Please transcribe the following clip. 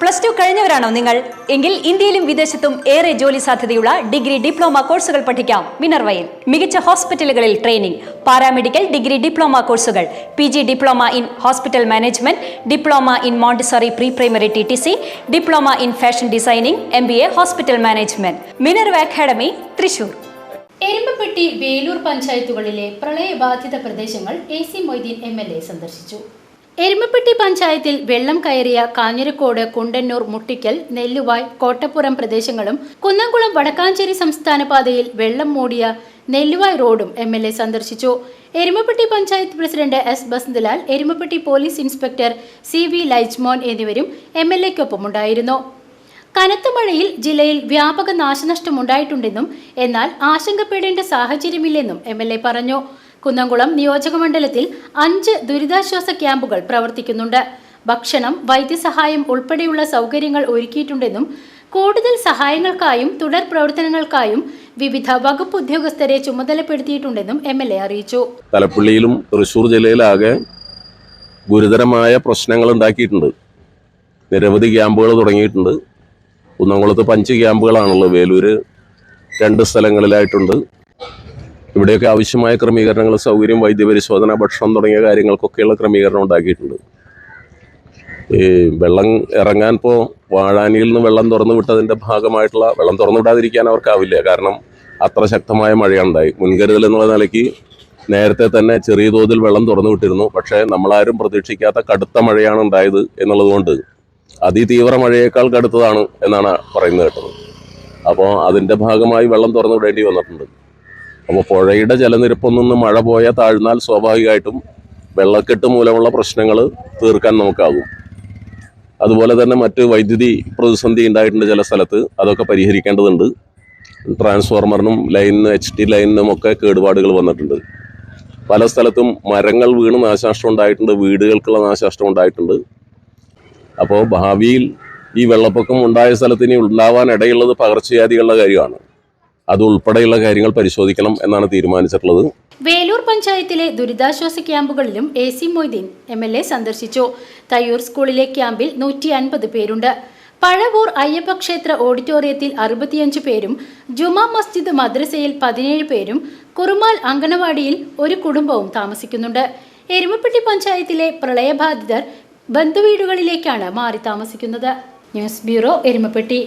Plus two കഴിഞ്ഞവരാണോ നിങ്ങൾ? എങ്കിൽ ഇന്ത്യയിലും വിദേശത്തും ഏറെ ജോലി സാധ്യതയുള്ള ഡിഗ്രി ഡിപ്ലോമ കോഴ്സുകൾ പഠിക്കാം. മിനർവയിൽ മികച്ച ഹോസ്പിറ്റലുകളിൽ ട്രെയിനിംഗ് പാരാമെഡിക്കൽ ഡിഗ്രി ഡിപ്ലോമ കോഴ്സുകൾ P G diploma in hospital management diploma in Montessori pre primary T T C diploma in fashion designing M B A hospital management. Minerva academy Thrissur. Erumapetty Velur പഞ്ചായത്തുകളിലെ പ്രളയബാധിത പ്രദേശങ്ങൾ A C Moideen M L A സന്ദർശിച്ചു. എരുമപ്പെട്ടി പഞ്ചായത്തിൽ വെള്ളം കയറിയ കാഞ്ഞിരക്കോട് കുണ്ടന്നൂർ മുട്ടിക്കൽ നെല്ലുവായ് കോട്ടപ്പുറം പ്രദേശങ്ങളും കുന്നംകുളം വടക്കാഞ്ചേരി സംസ്ഥാന പാതയിൽ വെള്ളം മൂടിയ നെല്ലുവായ് റോഡും എം എൽ എ സന്ദർശിച്ചു. Erumapetty panchayat president S Basanthalal Erumapetty police inspector C V Laijumon എന്നിവരും എം എൽ എക്കൊപ്പമുണ്ടായിരുന്നു. കനത്ത മഴയിൽ ജില്ലയിൽ വ്യാപക നാശനഷ്ടമുണ്ടായിട്ടുണ്ടെന്നും എന്നാൽ ആശങ്കപ്പെടേണ്ട സാഹചര്യമില്ലെന്നും എം എൽ എ പറഞ്ഞു. കുന്നംകുളം നിയോജകമണ്ഡലത്തിൽ അഞ്ച് ദുരിതാശ്വാസ ക്യാമ്പുകൾ പ്രവർത്തിക്കുന്നുണ്ട്. ഭക്ഷണം വൈദ്യസഹായം ഉൾപ്പെടെയുള്ള സൗകര്യങ്ങൾ ഒരുക്കിയിട്ടുണ്ടെന്നും കൂടുതൽ സഹായങ്ങൾക്കായും തുടർ പ്രവർത്തനങ്ങൾക്കായും വിവിധ വകുപ്പ് ഉദ്യോഗസ്ഥരെ ചുമതലപ്പെടുത്തിയിട്ടുണ്ടെന്നും എം എൽ എ അറിയിച്ചു. തലപ്പള്ളിയിലും തൃശൂർ ജില്ലയിലാകെ ഗുരുതരമായ പ്രശ്നങ്ങൾ ഉണ്ടാക്കിയിട്ടുണ്ട്. നിരവധി ക്യാമ്പുകൾ തുടങ്ങിയിട്ടുണ്ട്. കുന്നംകുളത്ത് പഞ്ച് ക്യാമ്പുകളാണുള്ളത്. വേലൂര് രണ്ട് സ്ഥലങ്ങളിലായിട്ടുണ്ട്. ഇവിടെയൊക്കെ ആവശ്യമായ ക്രമീകരണങ്ങൾ സൗകര്യം വൈദ്യപരിശോധന ഭക്ഷണം തുടങ്ങിയ കാര്യങ്ങൾക്കൊക്കെയുള്ള ക്രമീകരണം ഉണ്ടാക്കിയിട്ടുണ്ട്. ഈ വെള്ളം ഇറങ്ങാൻ ഇപ്പോൾ വാഴാനിയിൽ നിന്ന് വെള്ളം തുറന്നു വിട്ടതിന്റെ ഭാഗമായിട്ടുള്ള വെള്ളം തുറന്നു വിടാതിരിക്കാൻ അവർക്കാവില്ല. കാരണം അത്ര ശക്തമായ മഴയുണ്ടായി. മുൻകരുതൽ എന്നുള്ള നിലയ്ക്ക് നേരത്തെ തന്നെ ചെറിയ തോതിൽ വെള്ളം തുറന്നു വിട്ടിരുന്നു. പക്ഷേ നമ്മളാരും പ്രതീക്ഷിക്കാത്ത കടുത്ത മഴയാണ് ഉണ്ടായത് എന്നുള്ളതുകൊണ്ട് അതിതീവ്ര മഴയേക്കാൾ കടുത്തതാണ് എന്നാണ് പറയുന്നത് കേട്ടത്. അപ്പോൾ അതിന്റെ ഭാഗമായി വെള്ളം തുറന്നു വിടേണ്ടി വന്നിട്ടുണ്ട്. അപ്പോൾ പുഴയുടെ ജലനിരപ്പിൽ നിന്ന് മഴ പോയാൽ താഴ്ന്നാൽ സ്വാഭാവികമായിട്ടും വെള്ളക്കെട്ട് മൂലമുള്ള പ്രശ്നങ്ങൾ തീർക്കാൻ നമുക്കാകും. അതുപോലെ തന്നെ മറ്റ് വൈദ്യുതി പ്രതിസന്ധി ഉണ്ടായിട്ടുണ്ട് ചില സ്ഥലത്ത് അതൊക്കെ പരിഹരിക്കേണ്ടതുണ്ട്. ട്രാൻസ്ഫോർമറിനും ലൈനിനും എച്ച് ടി ലൈനിനും ഒക്കെ കേടുപാടുകൾ വന്നിട്ടുണ്ട്. പല സ്ഥലത്തും മരങ്ങൾ വീണ് നാശനഷ്ടം ഉണ്ടായിട്ടുണ്ട് വീടുകൾക്കുള്ള നാശനഷ്ടം ഉണ്ടായിട്ടുണ്ട്. അപ്പോൾ ഭാവിയിൽ ഈ വെള്ളപ്പൊക്കം ഉണ്ടായ സ്ഥലത്തിന് ഉണ്ടാവാൻ ഇടയുള്ളത് പകർച്ചവ്യാധികളുടെ കാര്യമാണ്. അത് ഉൾപ്പെടെയുള്ള കാര്യങ്ങൾ പരിശോധിക്കണം എന്നാണ് തീരുമാനിച്ചിട്ടുള്ളത്. വേലൂർ പഞ്ചായത്തിലെ ദുരിതാശ്വാസ ക്യാമ്പുകളിലും A C Moideen M L A സന്ദർശിച്ചു. തയ്യൂർ സ്കൂളിലെ ക്യാമ്പിൽ നൂറ്റി അൻപത് പേരുണ്ട്. പഴവൂർ അയ്യപ്പ ക്ഷേത്ര ഓഡിറ്റോറിയത്തിൽ അറുപത്തിയഞ്ച് പേരും ജുമാ മസ്ജിദ് മദ്രസയിൽ പതിനേഴ് പേരും കുറുമാൽ അങ്കണവാടിയിൽ ഒരു കുടുംബവും താമസിക്കുന്നുണ്ട്. എരുമപ്പെട്ടി പഞ്ചായത്തിലെ പ്രളയബാധിതർ ബന്ധുവീടുകളിലേക്കാണ് മാറി താമസിക്കുന്നത്. News bureau Erumapetty.